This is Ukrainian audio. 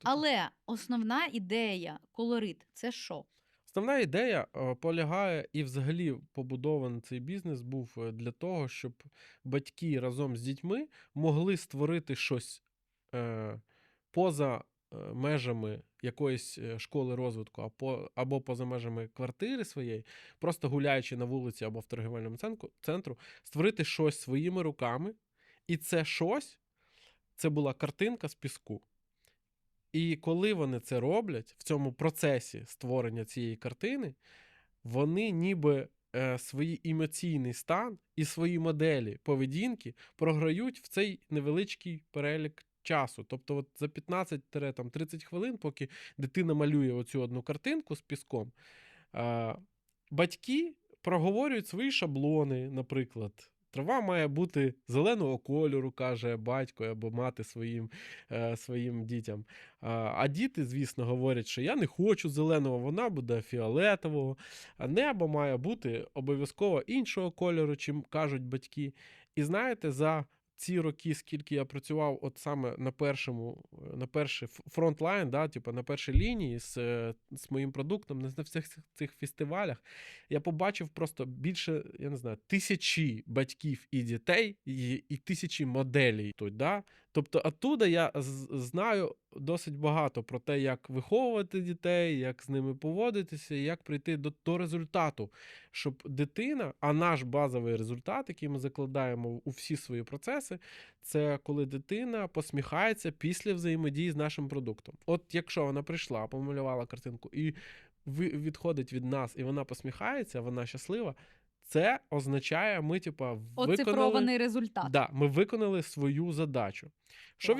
продукту. Але основна ідея, колорит це що? Основна ідея е, полягає, і взагалі побудований цей бізнес був е, для того, щоб батьки разом з дітьми могли створити щось е, поза е, межами якоїсь школи розвитку, або, або поза межами квартири своєї, просто гуляючи на вулиці або в торгівельному ценку- центру, створити щось своїми руками. І це щось це була картинка з піску. І коли вони це роблять в цьому процесі створення цієї картини, вони ніби е, свій емоційний стан і свої моделі поведінки програють в цей невеличкий перелік часу. Тобто, от за 15-30 хвилин, поки дитина малює оцю одну картинку з піском, е, батьки проговорюють свої шаблони, наприклад. Трава має бути зеленого кольору, каже батько або мати своїм, е, своїм дітям. А, діти, звісно, говорять, що я не хочу зеленого, вона буде фіолетового. А небо має бути обов'язково іншого кольору, чим кажуть батьки. І знаєте, за ці роки, скільки я працював, от саме на першому, е, на перший фронтлайн, да, типу на першій лінії з, е, з моїм продуктом, на на всіх цих фестивалях, я побачив просто більше, я не знаю, тисячі батьків і дітей, і, і тисячі моделей тут. Да? Тобто, оттуда я знаю досить багато про те, як виховувати дітей, як з ними поводитися, як прийти до, до результату, щоб дитина, а наш базовий результат, який ми закладаємо у всі свої процеси, це коли дитина посміхається після взаємодії з нашим продуктом. От якщо вона прийшла, помалювала картинку і відходить від нас, і вона посміхається, вона щаслива. Це означає, ми, типа, виконали, Оцифрований результат. да, ми виконали свою задачу. Що